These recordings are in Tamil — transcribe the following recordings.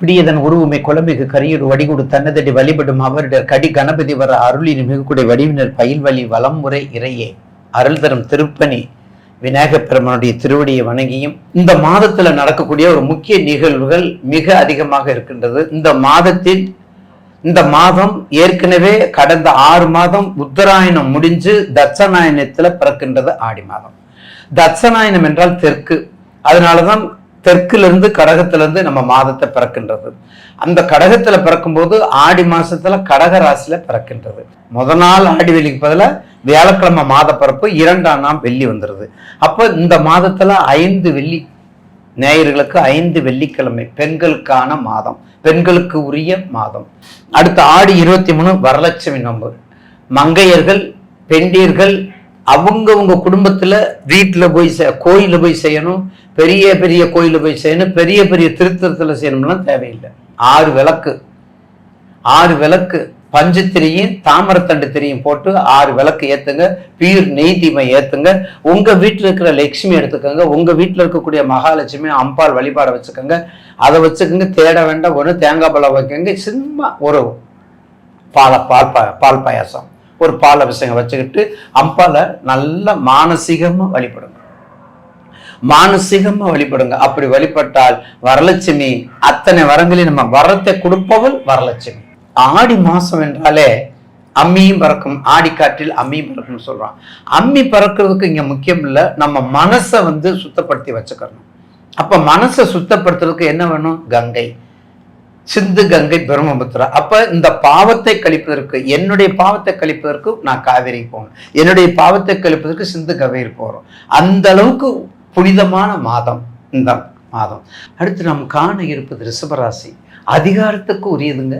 பிடியதன் உருவுமை குலமிகு கரியுடு வடிகுடு தன்னதடி வழிபடும் அவரிடர் கடி கணபதி வர அருளின் மிகுக்குடை வடிவினர் பயில் வழி வலமுறை இறையே. அருள் தரும் திருப்பணி விநாயகப்பெருமனுடைய திருவடியை வணங்கியும் இந்த மாதத்துல நடக்கக்கூடிய ஒரு முக்கிய நிகழ்வுகள் மிக அதிகமாக இருக்கின்றது. இந்த மாதத்தில் இந்த மாதம் ஏற்கனவே கடந்த ஆறு மாதம் உத்தராயணம் முடிஞ்சு தட்சநாயனத்துல பிறக்கின்றது ஆடி மாதம். தட்சநாயனம் என்றால் தெற்கு. அதனாலதான் தெற்குலேருந்து கடகத்திலேருந்து நம்ம மாதத்தை பிறக்கின்றது. அந்த கடகத்தில் பிறக்கும்போது ஆடி மாதத்தில் கடக ராசியில் பிறக்கின்றது. முத நாள் ஆடி வெள்ளிக்கு பதிலாக வியாழக்கிழமை மாத பிறப்பு இரண்டாம் நாள் வெள்ளி வந்துடுது அப்போ இந்த மாதத்தில் ஐந்து வெள்ளி நேயர்களுக்கு ஐந்து வெள்ளிக்கிழமை பெண்களுக்கான மாதம் பெண்களுக்கு உரிய மாதம். அடுத்த ஆடி இருபத்தி மூணு வரலட்சுமி நோன்பு. மங்கையர்கள் பெண்டீர்கள் அவங்கவுங்க குடும்பத்துல வீட்டுல போய் செ கோயில போய் செய்யணும் பெரிய பெரிய கோயில போய் செய்யணும் பெரிய பெரிய திருத்தலத்துல செய்யணும்லாம் தேவையில்லை. ஆறு விளக்கு. ஆறு விளக்கு. பஞ்சு திரியும் தாமரத்தண்டு திரியும் போட்டு ஆறு விளக்கு ஏத்துங்க பீர் நெய் தீமை ஏத்துங்க. உங்க வீட்டில் இருக்கிற லட்சுமி எடுத்துக்கோங்க உங்க வீட்டில் இருக்கக்கூடிய மகாலட்சுமி அம்பாள் வழிபாட வச்சுக்கோங்க. அதை வச்சுக்கோங்க தேட வேண்டாம் ஒன்று தேங்காய் பழம் வைக்கங்க சும்மா ஒரு பாலை பால் பா பால் பாயாசம். ஒரு பால் அபிஷேகம் வச்சுக்கிட்டு அம்பால நல்ல மானசீகமா வழிபடுங்க. மானசீகமா வழிபடுங்க. அப்படி வழிபட்டால் வரலட்சுமி அத்தனை வரங்களையும் நம்ம வரத்தை கொடுப்பவள் வரலட்சுமி. ஆடி மாசம் என்றாலே அம்மியும் பறக்கும். ஆடிக்காற்றில் அம்மியும் பறக்கும்னு சொல்றான். அம்மி பறக்கிறதுக்கு இங்க முக்கியம் இல்லை. நம்ம மனசை வந்து சுத்தப்படுத்தி வச்சுக்கணும். அப்ப மனசை சுத்தப்படுத்துறதுக்கு என்ன வேணும்? கங்கை. சிந்து கங்கை பிரம்மபுத்திரா. அப்ப இந்த பாவத்தை கழிப்பதற்கு என்னுடைய பாவத்தை கழிப்பதற்கு நான் காவேரி போகணும். என்னுடைய பாவத்தை கழிப்பதற்கு சிந்து கவேரி போகிறோம் அந்த அளவுக்கு புனிதமான மாதம் இந்த மாதம். அடுத்து நாம் காண இருப்பது ரிஷபராசி. அதிகாரத்துக்கு உரியதுங்க.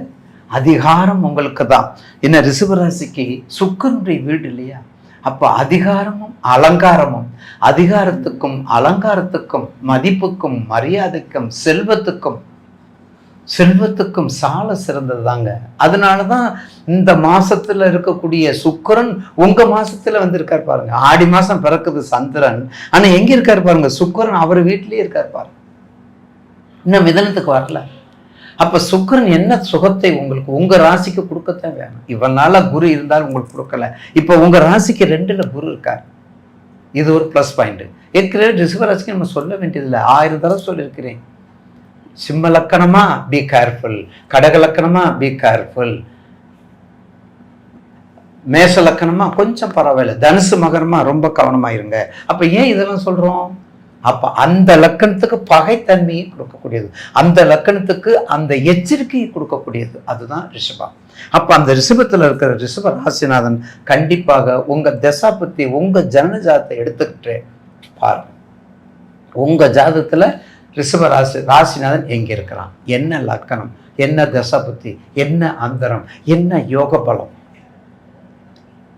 அதிகாரம் உங்களுக்கு தான். என்ன ரிஷபராசிக்கு சுக்கனுடைய வீடு இல்லையா? அப்போ அதிகாரமும் அலங்காரமும் அதிகாரத்துக்கும் அலங்காரத்துக்கும் மதிப்புக்கும் மரியாதைக்கும் செல்வத்துக்கும் செல்வத்துக்கும் சால சிறந்தது தாங்க அதனால தான் இந்த மாசத்துல இருக்கக்கூடிய சுக்கரன் உங்க மாசத்துல வந்து இருக்கார் பாருங்க. ஆடி மாசம் பிறக்குது சந்திரன். ஆனா எங்க இருக்காரு பாருங்க? சுக்கரன் அவர் வீட்டிலேயே இருக்கார் பாருங்க. இன்னும் மிதனத்துக்கு வரல. அப்ப சுக்கரன் என்ன சுகத்தை உங்களுக்கு உங்க ராசிக்கு கொடுக்கத்தான் வேணும். இவனால குரு இருந்தால் உங்களுக்கு கொடுக்கல. இப்ப உங்க ராசிக்கு ரெண்டுல குரு இருக்கார். இது ஒரு ப்ளஸ் பாயிண்ட் ஏற்கனவே ரிஷபராசிக்கு நம்ம சொல்ல வேண்டியதில்லை. ஆயிரம் தடவை சொல்லியிருக்கிறேன். சிம்ம லக்கணமா? பி கேர்ஃபுல் கடக லக்கணமா? பி கேர்ஃபுல் மேச லக்கணமா? கொஞ்சம் பரவாயில்ல. தனுசு மகனமா ரொம்ப கவனமாக இருங்க. அப்ப ஏன் இதெல்லாம் சொல்றோம்? அப்ப அந்த லக்கணத்துக்கு பகைத்தன்மையை கொடுக்கக்கூடியது. அந்த லக்கணத்துக்கு அந்த எச்சரிக்கையை கொடுக்கக்கூடியது. அதுதான் ரிஷபம். அப்ப அந்த ரிஷபத்தில் இருக்கிற ரிஷப ராசிநாதன் கண்டிப்பாக உங்க தசா பத்தி உங்க ஜனஜாதத்தை எடுத்துக்கிட்டு பாருங்க. உங்க ஜாதத்தில் ரிஷப ராசி ராசிநாதன் எங்கே இருக்கிறான் என்ன லக்கணம்? என்ன தசபுத்தி? என்ன அந்தரம்? என்ன யோக பலம்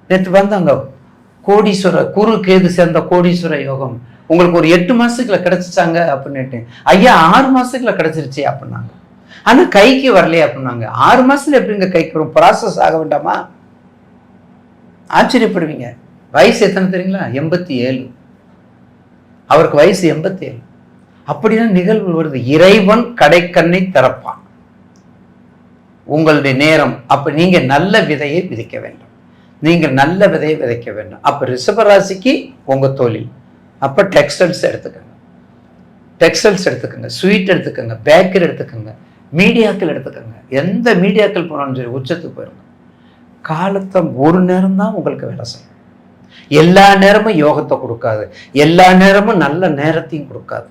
நேற்று வந்தாங்க கோடீஸ்வர குரு கேது சேர்ந்த கோடீஸ்வர யோகம். உங்களுக்கு ஒரு எட்டு மாதத்துக்குள்ள கிடைச்சிச்சாங்க அப்படின்னுட்டு. ஐயா ஆறு மாசத்துக்குள்ள கிடச்சிருச்சு அப்படின்னாங்க. ஆனா கைக்கு வரலையே அப்படின்னாங்க. ஆறு மாசத்துல எப்படிங்க கைக்கு வரும்? ப்ராசஸ் ஆக வேண்டாமா? ஆச்சரியப்படுவீங்க. வயசு எத்தனை தெரியுங்களா? எண்பத்தி ஏழு. அவருக்கு வயசு எண்பத்தி ஏழு. அப்படிதான் நிகழ்வு வருது. இறைவன் கடைக்கண்ணை திறப்பான். உங்களுடைய நேரம் அப்ப நீங்க நல்ல விதையை விதைக்க வேண்டும். நீங்க நல்ல விதையை விதைக்க வேண்டும். அப்ப ரிஷபராசிக்கு உங்க தொழில். அப்ப டெக்ஸ்டைல்ஸ் எடுத்துக்கோங்க. டெக்ஸ்டைல்ஸ் எடுத்துக்கோங்க. ஸ்வீட் எடுத்துக்கோங்க. பேக்கரி எடுத்துக்கோங்க. மீடியாக்கள் எடுத்துக்கோங்க. எந்த மீடியாக்கள் போனாலும் சரி உச்சத்துக்கு போயிருங்க. காலத்தை ஒரு நேரம் தான் உங்களுக்கு வேலை செய்யும். எல்லா நேரமும் யோகத்தை கொடுக்காது. எல்லா நேரமும் நல்ல நேரத்தையும் கொடுக்காது.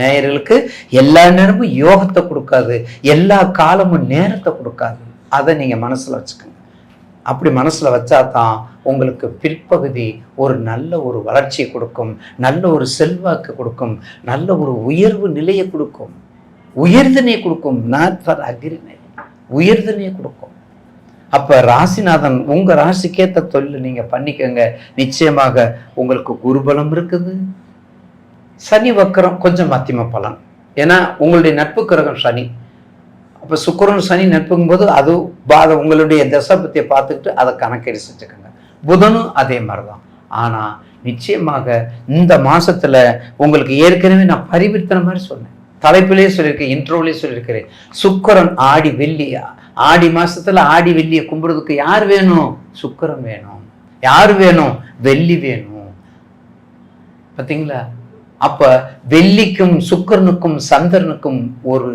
நேயர்களுக்கு எல்லா நேரமும் யோகத்தை கொடுக்காது எல்லா காலமும் நேரத்தை கொடுக்காது. அதை நீங்கள் மனசுல வச்சுக்கோங்க. அப்படி மனசுல வச்சா தான் உங்களுக்கு பிற்பகுதி ஒரு நல்ல ஒரு வளர்ச்சியை கொடுக்கும் நல்ல ஒரு செல்வாக்கு கொடுக்கும் நல்ல ஒரு உயர்வு நிலையை கொடுக்கும். உயர்தனையை கொடுக்கும். நாட் ஃபார் அக்ரினை உயர்தனையை கொடுக்கும். அப்போ ராசிநாதன் உங்க ராசிக்கேற்ற தொழில் நீங்கள் பண்ணிக்கோங்க. நிச்சயமாக உங்களுக்கு குருபலம் இருக்குது. சனி வக்கரம் கொஞ்சம் மத்தியம பலன் ஏன்னா உங்களுடைய நட்பு கிரகம் சனி. அப்போ சுக்கரன் சனி நட்புங்கும் போது அது பாத உங்களுடைய தசபத்தியை பார்த்துக்கிட்டு அதை கணக்கெடு செஞ்சுக்கோங்க. புதனும் அதே மாதிரி தான் ஆனால் நிச்சயமாக இந்த மாசத்துல உங்களுக்கு ஏற்கனவே நான் பரிவர்த்தனை மாதிரி சொன்னேன். தலைப்பிலே சொல்லியிருக்கேன் இன்ட்ரோவிலே சொல்லியிருக்கிறேன். சுக்கரன் ஆடி வெள்ளி ஆடி மாசத்துல ஆடி வெள்ளியை கும்பிட்றதுக்கு யார் வேணும்? சுக்கரன் வேணும். யார் வேணும்? வெள்ளி வேணும். பார்த்தீங்களா அப்ப வெள்ளிக்கும் சுக்கரனுக்கும் சந்திரனுக்கும் ஒரு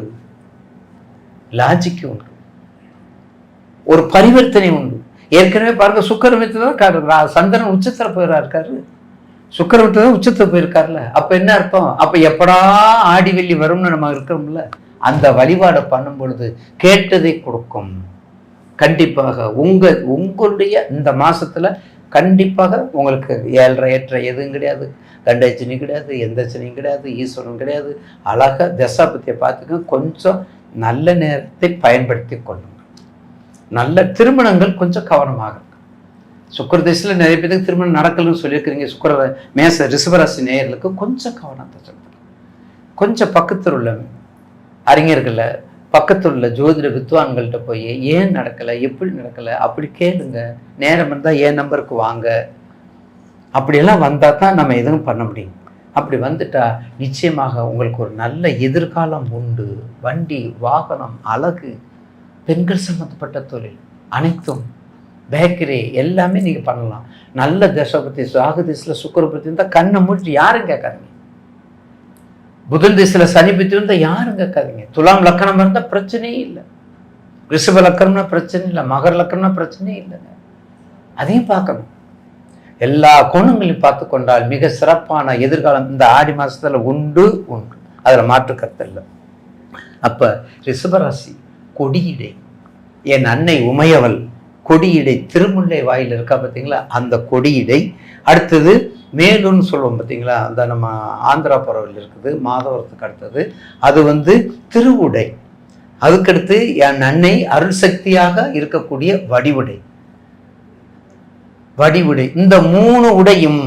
லாஜிக் உண்டு. ஒரு பரிவர்த்தனை உண்டு. ஏற்கனவே பாருங்க சுக்கரமித்து தான் சந்திரன் உச்சத்தில் போயிடா இருக்காரு. சுக்கரமித்து தான் உச்சத்தில் போயிருக்காருல்ல அப்ப என்ன அர்த்தம்? அப்ப எப்படா ஆடி வெள்ளி வரும்னு நம்ம இருக்கிறோம்ல? அந்த வழிபாடை பண்ணும் பொழுது கேட்டதை கொடுக்கும். கண்டிப்பாக உங்க உங்களுடைய இந்த மாசத்துல கண்டிப்பாக உங்களுக்கு ஏழரை ஏற்ற எதுவும் கிடையாது. கண்டச்சனி கிடையாது எந்த கிடையாது ஈஸ்வரன் கிடையாது. அழகாக தசாபத்தியை பார்த்துக்க கொஞ்சம் நல்ல நேரத்தை பயன்படுத்தி கொள்ளுங்க. நல்ல திருமணங்கள் கொஞ்சம் கவனமாக சுக்கர திசையில் நிறைய பேருக்கு திருமணம் நடக்கலன்னு சொல்லியிருக்கிறீங்க. சுக்கர மேச ரிஷபராசி நேயர்களுக்கு கொஞ்சம் கவனத்தை சொல்லுங்க கொஞ்சம் பக்கத்தில் உள்ள அறிஞர்களை பக்கத்தில் உள்ள ஜோதிட வித்வான்கள்ட்ட போய் ஏன் நடக்கலை? எப்படி நடக்கலை? அப்படி கேளுங்க. நேரம் இருந்தால் ஏன் நம்பருக்கு வாங்க. அப்படியெல்லாம் வந்தால் தான் நம்ம எதுவும் பண்ண முடியும். அப்படி வந்துட்டா நிச்சயமாக உங்களுக்கு ஒரு நல்ல எதிர்காலம் உண்டு. வண்டி வாகனம் அழகு பெண்கள் சம்மந்தப்பட்ட தொழில் அனைத்தும் பேக்கரி எல்லாமே நீங்கள் பண்ணலாம். நல்ல தசபதி சாகு திசையில் இருந்தால் கண்ணை மூடிட்டு யாரும் கேட்காதீங்க. புதன் திசையில் சனி இருந்தால் யாரும் கேட்காதீங்க துலாம் லக்கணம் இருந்தால் பிரச்சனையே இல்லை. ரிஷப லக்கணம்னா பிரச்சனை இல்லை மகர லக்கணம்னா பிரச்சனையே இல்லைங்க. அதையும் பார்க்கணும். எல்லா கோணங்களையும் பார்த்து கொண்டால் மிக சிறப்பான எதிர்காலம் இந்த ஆடி மாதத்தில் உண்டு உண்டு. அதில் மாற்று கருத்து இல்லை. அப்ப ரிஷபராசி கொடியிடை. என் அன்னை உமையவள் கொடியிடை திருமுல்லை வாயில் இருக்கா பார்த்தீங்களா அந்த கொடியிடை. அடுத்தது மேலுன்னு சொல்லுவோம் பார்த்தீங்களா? அந்த நம்ம ஆந்திரா பறவையில் இருக்குது மாதவரத்துக்கு அடுத்தது. அது வந்து திருவுடை. அதுக்கடுத்து என் அன்னை அருள் சக்தியாக இருக்கக்கூடிய வடிவுடை. வடிவுடை. இந்த மூணு உடையும்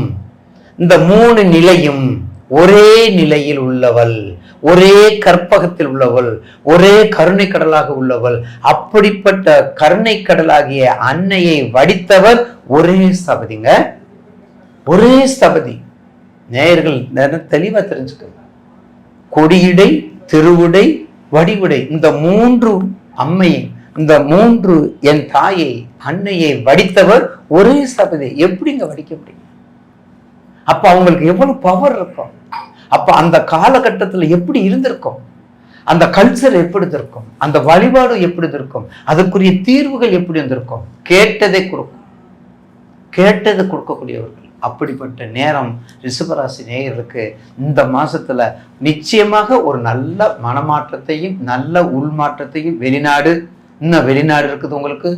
இந்த மூணு நிலையும் ஒரே நிலையில் உள்ளவள் ஒரே கற்பகத்தில் உள்ளவள் ஒரே கருணை கடலாக உள்ளவள் அப்படிப்பட்ட கருணை கடலாகிய அன்னையை வடித்தவர் ஒரே சபதிங்க. ஒரே ஸ்தபதி. நேயர்கள் தெளிவாக தெளிவா தெரிஞ்சுக்கோங்க. கொடியிடை திருவுடை வடிவுடை இந்த மூன்று அம்மையை இந்த மூன்று என் தாயை அன்னையை வடித்தவர் ஒரே சபதி எப்படிங்க வடிக்க முடியும்? அப்போ அவங்களுக்கு எவ்வளவு பவர் இருக்கும்? அப்ப அந்த காலகட்டத்துல எப்படி இருந்திருக்கும்? அந்த கல்ச்சர் எப்படி இருக்கும் அந்த வழிபாடு எப்படி இருக்கும் அதுக்குரிய தீர்வுகள் எப்படி இருந்திருக்கும்? கேட்டதை கொடுக்கும். கேட்டதை கொடுக்கக்கூடியவர்கள். அப்படிப்பட்ட நேரம் ரிஷபராசி நேயர்களுக்கு இந்த மாதத்தில் நிச்சயமாக ஒரு நல்ல மனமாற்றத்தையும் நல்ல உள்மாற்றத்தையும் வெளிநாடு இன்னும் வெளிநாடு இருக்குது உங்களுக்கு.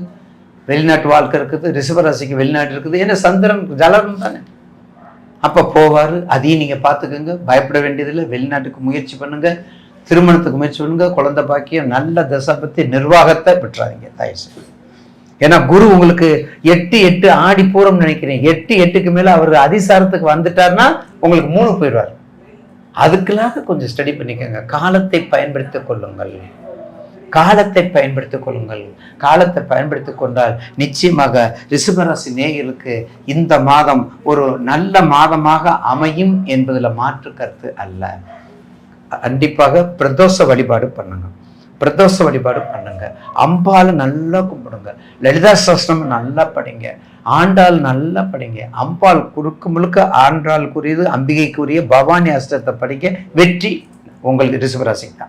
வெளிநாட்டு வாழ்க்கை இருக்குது ரிஷபராசிக்கு வெளிநாடு இருக்குது. ஏன்னா சந்திரன் ஜலரம் தானே. அப்போ போவார் அதையும் நீங்கள் பார்த்துக்கோங்க. பயப்பட வேண்டியதில்லை. வெளிநாட்டுக்கு முயற்சி பண்ணுங்க. திருமணத்துக்கு முயற்சி பண்ணுங்க. குழந்தை பாக்கியம் நல்ல தசாபத்தி நிர்வாகத்தை பெற்றாதீங்க. தயவு செய்து. ஏன்னா குரு உங்களுக்கு எட்டு எட்டு ஆடி பூரம் நினைக்கிறேன். எட்டு எட்டுக்கு மேல அவர் அதிசாரத்துக்கு வந்துட்டார்னா உங்களுக்கு மூணு போயிடுவார். அதுக்கெல்லாம் கொஞ்சம் ஸ்டடி பண்ணிக்கோங்க. காலத்தை பயன்படுத்திக் கொள்ளுங்கள். காலத்தை பயன்படுத்திக் கொள்ளுங்கள். காலத்தை பயன்படுத்திக் கொண்டால் நிச்சயமாக ரிஷபராசி நேயர்களுக்கு இந்த மாதம் ஒரு நல்ல மாதமாக அமையும் என்பதில் மாற்று கருத்து அல்ல. கண்டிப்பாக பிரதோஷ வழிபாடு பண்ணணும் பிரதோஷ வழிபாடு பண்ணுங்க. அம்பாள் நல்லா கும்பிடுங்க. லலிதா சாஸ்திரம் நல்லா படிங்க. ஆண்டாள் நல்லா படிங்க. அம்பாள் குறுக்கு முழுக்க ஆண்டாளுக்குரியது அம்பிகைக்குரிய பவானி அஷ்டத்தை படிக்க வெற்றி உங்களுக்கு ரிசுவராசி தான்.